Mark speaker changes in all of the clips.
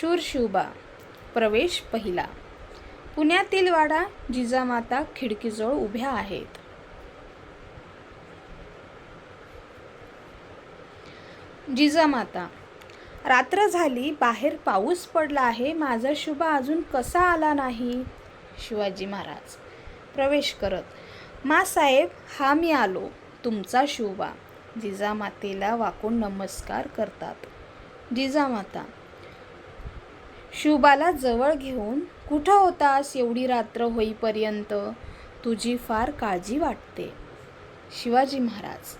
Speaker 1: शूरशिवबा प्रवेश पहिला. पुण्यातील वाडा जिजामाता खिडकीजवळ उभ्या आहेत. जिजामाता रात्र झाली बाहेर पाऊस पडला आहे माझा शुभा अजून कसा आला नाही? शिवाजी महाराज प्रवेश करत मासाहेब हा मी आलो तुमचा शुभा. जिजामातेला वाकून नमस्कार करतात. जिजामाता शुभाला जवळ घेऊन कुठं होतास एवढी रात्र होईपर्यंत? तुझी फार काळजी वाटते. शिवाजी महाराज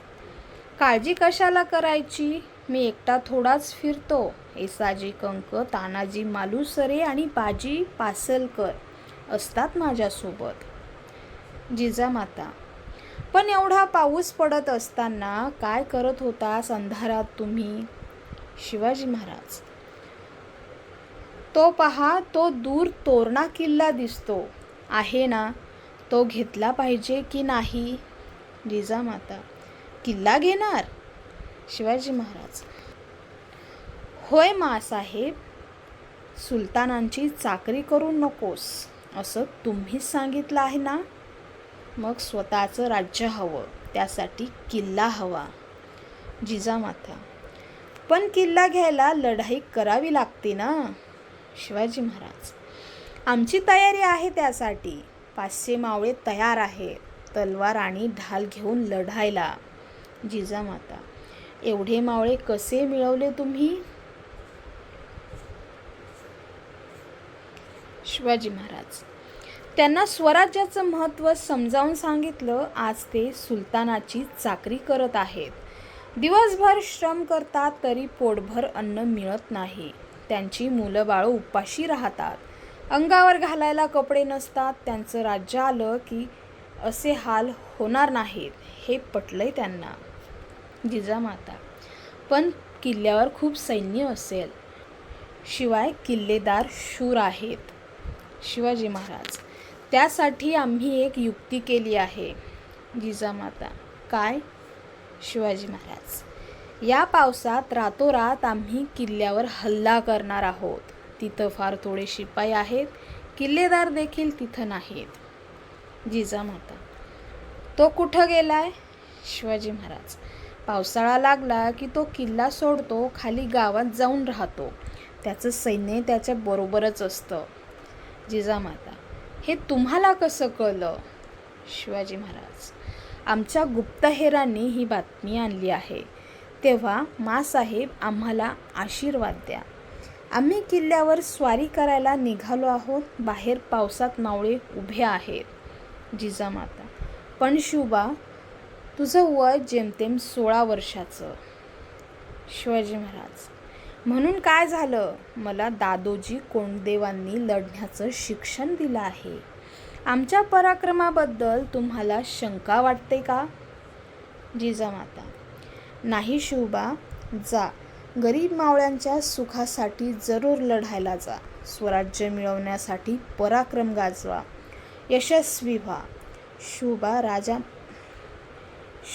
Speaker 1: काळजी कशाला करायची? मी एकटा थोडाच फिरतो. एसाजी कंक तानाजी मालुसरे आणि बाजी पासलकर असतात माझ्यासोबत. जिजामाता पण एवढा पाऊस पडत असताना काय करत होतास अंधारात तुम्ही? शिवाजी महाराज तो पहा तो दूर तोरणा किल्ला दिसतो. आहे ना? तो घेतला पाहिजे की नाही? जिजामाता किल्ला घेणार? शिवाजी महाराज होय मासाहेब सुलतानांची चाकरी करू नकोस असं तुम्हीच सांगितलं आहे ना? मग स्वतःचं राज्य हवं त्यासाठी किल्ला हवा. जिजामाता पण किल्ला घ्यायला लढाई करावी लागते ना? शिवाजी महाराज. आमची तयारी आहे त्यासाठी. पाचशे मावळे तयार आहेत. तलवार आणि ढाल घेऊन लढायला. जिजामाता एवढे मावळे कसे मिळवले तुम्ही? शिवाजी महाराज त्यांना स्वराज्याचं महत्त्व समजावून सांगितलं. आज ते सुलतानाची चाकरी करत आहेत. दिवसभर श्रम करतात तरी पोटभर अन्न मिळत नाही. त्यांची मुलं बाळं उपाशी राहतात. अंगावर घालायला कपडे नसतात. त्यांचं राज्य आलं की असे हाल होणार नाहीत हे पटलंय त्यांना. जिजामाता पण किल्ल्यावर खूप सैन्य असेल. शिवाय किल्लेदार शूर आहेत. शिवाजी महाराज त्यासाठी आम्ही एक युक्ती केली आहे. जिजामाता काय? शिवाजी महाराज. या पावसात रातोरात आम्ही किल्ल्यावर हल्ला करणार आहोत. तिथं फार थोडे शिपाई आहेत. किल्लेदार देखील तिथं नाहीत. जिजामाता तो कुठं गेलाय? शिवाजी महाराज. पावसाळा लागला की तो किल्ला सोडतो खाली गावात जाऊन राहतो. त्याचं सैन्य त्याच्या बरोबरच असतं. जिजामाता हे तुम्हाला कसं कळलं? शिवाजी महाराज. आमच्या गुप्तहेरांनी ही बातमी आणली आहे. तेव्हा मासाहेब आम्हाला आशीर्वाद द्या. आम्ही किल्ल्यावर स्वारी करायला निघालो आहोत. बाहेर पावसात मावळे उभे आहेत. जिजामाता पण शुभा तुझं वय जेमतेम सोळा वर्षाचं. शिवाजी महाराज म्हणून काय झालं? मला दादोजी कोंडदेवांनी लढण्याचं शिक्षण दिलं आहे. आमच्या पराक्रमाबद्दल तुम्हाला शंका वाटते का? जिजामाता नाही शिवबा जा. गरीब मावळ्यांच्या सुखासाठी जरूर लढायला जा. स्वराज्य मिळवण्यासाठी पराक्रम गाजवा. यशस्वी व्हा. शुभा राजा.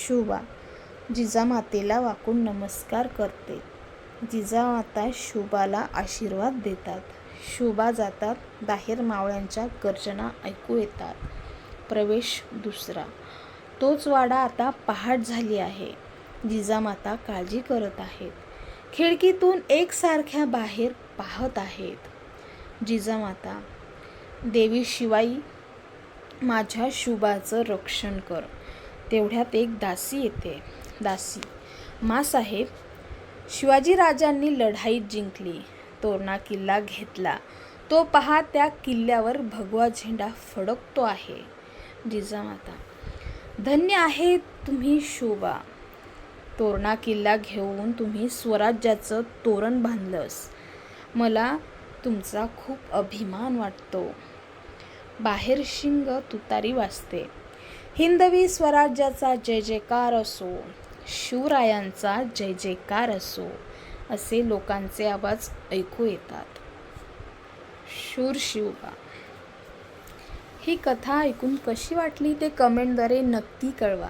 Speaker 1: शुभा जिजामातेला वाकून नमस्कार करते. जिजामाता शुभाला आशीर्वाद देतात. शुभा जातात बाहेर मावळ्यांच्या गर्जना ऐकू येतात. प्रवेश दुसरा. तोच वाडा आता पहाट झाली आहे. जिजामाता काळजी करत आहेत. खिडकीतून एकसारख्या बाहेर पाहत आहेत. जिजामाता देवी शिवाई माझ्या शुभाचं रक्षण कर. तेवढ्यात एक दासी येते. दासी मासाहेब शिवाजी राजांनी लढाईत जिंकली. तोरणा किल्ला घेतला. तो पहा त्या किल्ल्यावर भगवा झेंडा फडकतो आहे. जिजामाता धन्य आहे तुम्ही शोभा. तोरणा किल्ला घेऊन तुम्ही स्वराज्याचं तोरण बांधलंस. मला तुमचा खूप अभिमान वाटतो. बाहेर शिंग तुतारी वाजते. हिंदवी स्वराज्याचा जय जयकार असो शिवरायांचा जय जयकार असो असे लोकांचे आवाज ऐकू येतात. शूर शिवबा ही कथा ऐकून कशी वाटली ते कमेंटद्वारे नक्की कळवा.